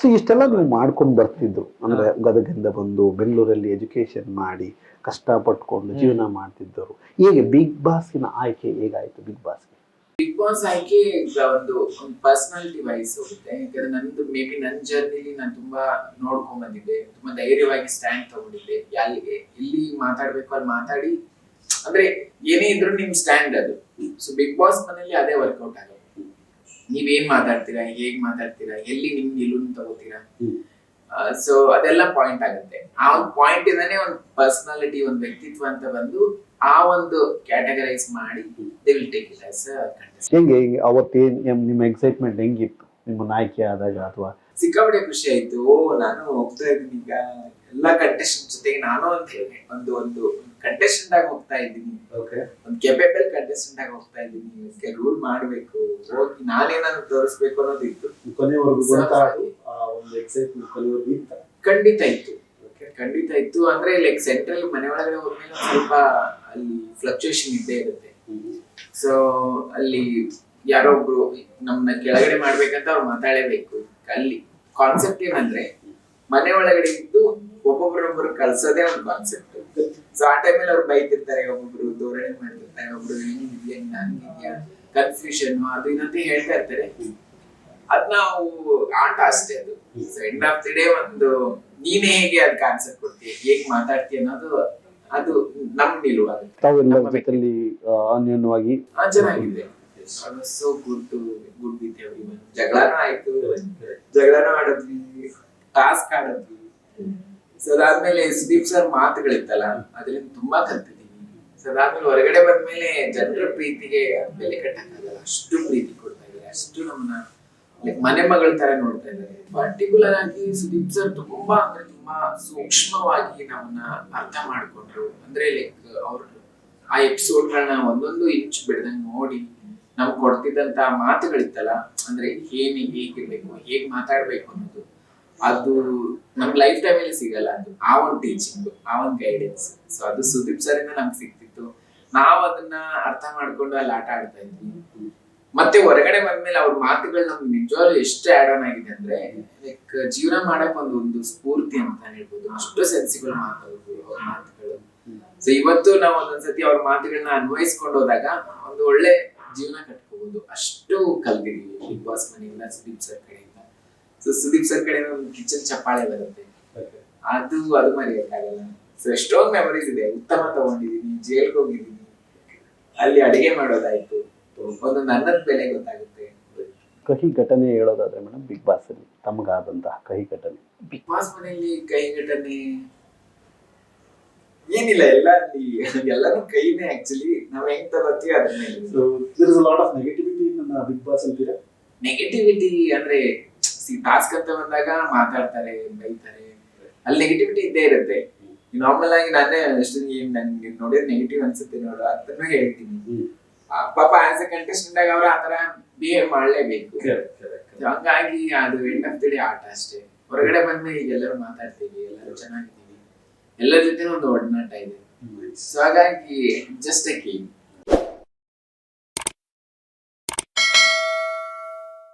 So ಇಷ್ಟೆಲ್ಲ ನೀವು ಮಾಡ್ಕೊಂಡು ಬರ್ತಿದ್ರು. ಅಂದ್ರೆ ಗದಗಿಂದ ಬಂದು ಬೆಂಗಳೂರಲ್ಲಿ ಎಜುಕೇಶನ್ ಮಾಡಿ ಕಷ್ಟಪಟ್ಕೊಂಡು ಜೀವನ ಮಾಡ್ತಿದ್ದರು. ಹೇಗೆ ಬಿಗ್ ಬಾಸ್ಸಿನ ಆಯ್ಕೆ ಹೇಗಾಯ್ತು ಬಿಗ್ ಬಾಸ್ ಬಿಗ್ ಬಾಸ್ ಆಯ್ಕೆ ಒಂದು ಒಂದು ಪರ್ಸನಾಲಿಟಿ ವೈಸ್ ಹೋಗುತ್ತೆ. ಯಾಕಂದ್ರೆ ನಂದು ಮೇ ಬಿ ನನ್ನ ಜರ್ನಿಲಿ ನಾನು ತುಂಬಾ ನೋಡ್ಕೊಂಡ್ ಬಂದಿದ್ದೆ. ತುಂಬಾ ಧೈರ್ಯವಾಗಿ ಸ್ಟ್ಯಾಂಡ್ ತಗೊಂಡಿದ್ದೆ ಎಲ್ಲಿಗೆ ಇಲ್ಲಿ ಮಾತಾಡ್ಬೇಕು ಅಲ್ಲಿ ಮಾತಾಡಿ. ಅಂದ್ರೆ ಏನೇ ಇದ್ರು ನಿಮ್ ಸ್ಟ್ಯಾಂಡ್ ಅದು. ಸೊ ಬಿಗ್ ಬಾಸ್ ಮನೆಯಲ್ಲಿ ಅದೇ ವರ್ಕೌಟ್ ಆಗುತ್ತೆ. ನೀವೇನ್ ಮಾತಾಡ್ತೀರಾ? ಹೇಗ್ ಮಾತಾಡ್ತೀರಾ? ಎಲ್ಲಿ ನಿಮ್ ನಿಲುನ್ ತಗೋತೀರಾ. ಸೊ ಅದೆಲ್ಲ ಪಾಯಿಂಟ್ ಆಗುತ್ತೆ. ಆ ಒಂದು ಪಾಯಿಂಟ್ ಇಂದಾನೆ ಒಂದು ಪರ್ಸನಾಲಿಟಿ ಒಂದು ವ್ಯಕ್ತಿತ್ವ ಅಂತ ಬಂದು ಆ ಒಂದು ಕ್ಯಾಟಗರೈಸ್ ಮಾಡಿ they will take it as ಹೆಂಗೆ ಅವತ್ತೇನ್ ನಿಮ್ಮ ಎಕ್ಸೈಟ್ಮೆಂಟ್ ಹೆಂಗಿತ್ತು? ನಿಮ್ಮ ಆಯ್ಕೆ ಆದಾಗ ಅಥವಾ? ಸಿಕ್ಕಾಪಟ್ಟೆ ಖುಷಿ ಆಯ್ತು. ನಾನು ಹೋಗ್ತಾ ಇದ್ದೀನಿ ಈಗ. ಎಲ್ಲ ಕಂಟೆಸ್ಟೆಂಟ್ ಜೊತೆಗೆ ನಾನು ಅಂತ ಒಂದು ಒಂದು ಕಂಟೆಸ್ಟೆಂಟ್ ಆಗಿ ಹೋಗ್ತಾ ಇದ್ದೀನಿ. ಒಂದು ಕೆಪೇಬಲ್ ಕಂಟೆಸ್ಟೆಂಟ್ ಆಗಿ ಹೋಗ್ತಾ ಇದ್ದೀನಿ. ರೂಲ್ ಮಾಡಬೇಕು. ಹೋಗಿ ನಾನೇನಾದ್ರು ತೋರಿಸ್ಬೇಕು ಅನ್ನೋದು ಇತ್ತು. ಕೊನೆವರೆಗೂ ಗೊತ್ತಾಯ್ತು. ಆ ಒಂದು ಎಕ್ಸೈಟ್ಮೆಂಟ್ ಕೊನೆವರೆಗೂ ಇತ್ತ? ಖಂಡಿತ ಇತ್ತು. ಖಂಡಿತ ಇತ್ತು. ಅಂದ್ರೆ ಲೈಕ್ ಸೆಂಟ್ರಲ್ ಮನೆ ಒಳಗಡೆ ಹೋದ್ಮೇಲೆ ಸ್ವಲ್ಪ ಅಲ್ಲಿ ಫ್ಲಕ್ಚುಯೇಷನ್ ಇದ್ದೇ ಇರುತ್ತೆ. ಸೊ ಅಲ್ಲಿ ಯಾರೋ ಒಬ್ರು ನಮ್ಮನ್ನ ಕೆಳಗಡೆ ಮಾಡ್ಬೇಕಂತ ಅವ್ರು ಮಾತಾಡಲೇಬೇಕು. ಅಲ್ಲಿ ಕಾನ್ಸೆಪ್ಟ್ ಏನಂದ್ರೆ ಮನೆ ಒಳಗಡೆ ಇದ್ದು ಒಬ್ಬೊಬ್ರೊಬ್ರು ಕಲ್ಸೋದೇ ಒಂದು ಕಾನ್ಸೆಪ್ಟ್ ಸೊ ಆ ಟೈಮಲ್ಲಿ ಅವ್ರು ಬೈತಿರ್ತಾರೆ ಒಬ್ಬೊಬ್ರು ಧೋರಣೆ ಮಾಡ್ತಿರ್ತಾರೆ ಒಬ್ರು ಹಂಗಿದ್ಯಾ ಕನ್ಫ್ಯೂಷನ್ ಅದು ಇದಂತ ಹೇಳ್ತಾ ಇರ್ತಾರೆ. ಅದ್ ನಾವು ಆಟ ಅಷ್ಟೇ ಅದು. ಎಂಡ್ ಆಫ್ ದಿ ಡೇ ಒಂದು ನೀನೇ ಹೇಗೆ ಅದಕ್ಕೆ ಆನ್ಸರ್ ಕೊಡ್ತೀಯ ಹೇಗ್ ಮಾತಾಡ್ತೀಯ ಅನ್ನೋದು ಅದು ನಮ್ ನಿಲುವಾಗುತ್ತೆ ತಾವೆಲ್ಲರ ಜೊತೆಲಿ ಆ, ಅನ್ಯೋನ್ಯವಾಗಿ ಚೆನ್ನಾಗಿದೆ. So good to good with ಜಗಳನೂ ಆಯ್ತು. ಜಗಳನೂ ಆಡಿದ್ವಿ. ಟಾಸ್ಕ್ ಆಡಿದ್ವಿ. ಸೊ ಅದಾದ್ಮೇಲೆ ಸುದೀಪ್ ಸರ್ ಮಾತುಗಳಿತ್ತಲ್ಲ ಅದರಿಂದ ತುಂಬಾ ಕಲ್ತಿದ್ದೀನಿ. ಸೊ ಅದಾದ್ಮೇಲೆ ಹೊರಗಡೆ ಬಂದ್ಮೇಲೆ ಜನರ ಪ್ರೀತಿಗೆ ಬೆಲೆ ಕಟ್ಟಕ್ಕಾಗಲ್ಲ. ಅಷ್ಟು ಪ್ರೀತಿ ಕೊಡ್ತಾ ಇದ್ದಾರೆ. ಅಷ್ಟು ನಮ್ಮನ್ನ ಲೈಕ್ ಮನೆ ಮಗಳ ತರ ನೋಡ್ತಾ ಇದ್ದಾರೆ. ಪರ್ಟಿಕ್ಯುಲರ್ ಆಗಿ ಸುದೀಪ್ ಸರ್ ತುಂಬಾ ಅಂದ್ರೆ ತುಂಬಾ ಸೂಕ್ಷ್ಮವಾಗಿ ನಮ್ಮನ್ನ ಅರ್ಥ ಮಾಡ್ಕೊಂಡ್ರು. ಅಂದ್ರೆ ಲೈಕ್ ಅವ್ರ ಆ ಎಪಿಸೋಡ್ ಗಳನ್ನ ಒಂದೊಂದು ಇಂಚ್ ಬಿಡದಂಗ್ ನೋಡಿ ನಮ್ಗೆ ಕೊಡ್ತಿದ್ದಂತ ಮಾತುಗಳಿತ್ತಲ್ಲ, ಅಂದ್ರೆ ಏನ್, ಹೇಗಿರ್ಬೇಕು, ಹೇಗ್ ಮಾತಾಡ್ಬೇಕು ಅನ್ನೋದು. ಅದು ನಮ್ ಲೈಫ್ ಟೈಮ್ ಅಲ್ಲಿ ಸಿಗಲ್ಲ ಅದು. ಆ ಒಂದು ಟೀಚಿಂಗ್ ಆ ಒಂದು ಗೈಡೆನ್ಸ್ ಸೊ ಅದು ಸುದೀಪ್ ಸರ್ ಇಂದ ನಮ್ಗೆ ಸಿಕ್ತಿತ್ತು ನಾವ್ ಅದನ್ನ ಅರ್ಥ ಮಾಡ್ಕೊಂಡು ಅಲ್ಲಿ ಆಟ ಆಡ್ತಾ ಇದ್ವಿ. ಮತ್ತೆ ಹೊರಗಡೆ ಬಂದ್ಮೇಲೆ ಅವ್ರ ಮಾತುಗಳು ನಮ್ಗೆ ನಿಜವಾಗ್ಲೂ ಎಷ್ಟು ಆಡ್ ಆನ್ ಆಗಿದೆ ಅಂದ್ರೆ ಲೈಕ್ ಜೀವನ ಮಾಡಕ್ ಒಂದು ಸ್ಫೂರ್ತಿ ಅಂತ ಹೇಳ್ಬೋದು. ಅಷ್ಟು ಸೆನ್ಸಿಬಲ್ ಮಾತಾಡೋದು ಅವ್ರ ಮಾತುಗಳು. ಸೊ ಇವತ್ತು ನಾವು ಒಂದೊಂದ್ಸತಿ ಅವ್ರ ಮಾತುಗಳನ್ನ ಅನ್ವಯಿಸ್ಕೊಂಡು ಹೋದಾಗ ಒಂದು ಒಳ್ಳೆ ಜೀವನ ಕಟ್ಕೋಬಹುದು ಅಷ್ಟು ಕಲ್ತಿದೀವಿ ಬಿಗ್ ಬಾಸ್ ಮನೆಯಿಂದ ಸುದೀಪ್ ಸರ್ ಕಡೆಯಿಂದ. ಸೊ ಸುದೀಪ್ ಸರ್ ಕಡೆ ಒಂದು ಕಿಚನ್ ಚಪ್ಪಾಳೆ ಬರುತ್ತೆ. ಅದು ಅದು ಮರೆಯೋಕ್ಕಾಗಲ್ಲ ಸೊ ಎಷ್ಟೊಂದು ಮೆಮರೀಸ್ ಇದೆ. ಉತ್ತಮ ತಗೊಂಡಿದ್ದೀನಿ ಜೈಲ್ಗೆ ಹೋಗಿದ್ದೀನಿ ಅಲ್ಲಿ ಅಡಿಗೆ ಮಾಡೋದಾಯ್ತು. ಒಂದೊಂದು ಅನ್ನದ ಬೆಲೆ ಗೊತ್ತಾಗುತ್ತೆ. ಕಹಿ ಘಟನೆ ಹೇಳೋದಾದ್ರೆ ಮೇಡಮ್ ಬಿಗ್ ಬಾಸ್ ಅಲ್ಲಿ ತಮಗಾದಂತಹ ಕಹಿ ಘಟನೆ. ಬಿಗ್ ಬಾಸ್ ಮನೆಯಲ್ಲಿ ಕಹಿ ಘಟನೆ? ಏನಿಲ್ಲ ಎಲ್ಲ ಅಲ್ಲಿ ಎಲ್ಲರೂ ಕೈನೇ ಆಕ್ಚುಲಿ ನಾವ್ ಹೆಂಗ್ ತಗೋತೀವಿ ಅದ್ರ ಮೇಲೆ. So there is lot of negativity ನನ್ನ ಬಿಗ್ ಬಾಸ್ ಅಂತೀರಾ? ನೆಗೆಟಿವಿಟಿ ಅಂದ್ರೆ ಟಾಸ್ಕ್ ಅಂತ ಬಂದಾಗ ಮಾತಾಡ್ತಾರೆ ಬೈತಾರೆ. ಅಲ್ಲಿ ನೆಗೆಟಿವಿಟಿ ಇದ್ದೇ ಇರುತ್ತೆ. ನಾರ್ಮಲ್ ಆಗಿ ನಾನೇ ಎಷ್ಟು ನನ್ಗೆ ನೋಡಿದ್ರೆ ನೆಗೆಟಿವ್ ಅನ್ಸುತ್ತೆ ನೋಡು ಅದನ್ನು ಹೇಳ್ತೀನಿ. ಪಾಪ ಆಸ್ ಎ ಕಂಟೆಸ್ಟೆಂಟ್ ಆಗಿ ಅವ್ರು ಆತರ ಬಿಹೇವ್ ಮಾಡ್ಲೇಬೇಕು. ಹಂಗಾಗಿ ಅದು ಎಂಡ್ ಆಫ್ ದಿ ಡೇ ಆಟ ಅಷ್ಟೇ. ಹೊರಗಡೆ ಬಂದ್ಮೇಲೆ ಈಗ ಎಲ್ಲರೂ ಮಾತಾಡ್ತೀವಿ ಎಲ್ಲರೂ ಚೆನ್ನಾಗಿದ್ದೀವಿ. ಎಲ್ಲರ ಜೊತೆ ಒಂದು ಒಡನಾಟ ಇದೆ. ಸೊ ಹಾಗಾಗಿ ಜಸ್ಟ್ ಅ ಗೇಮ್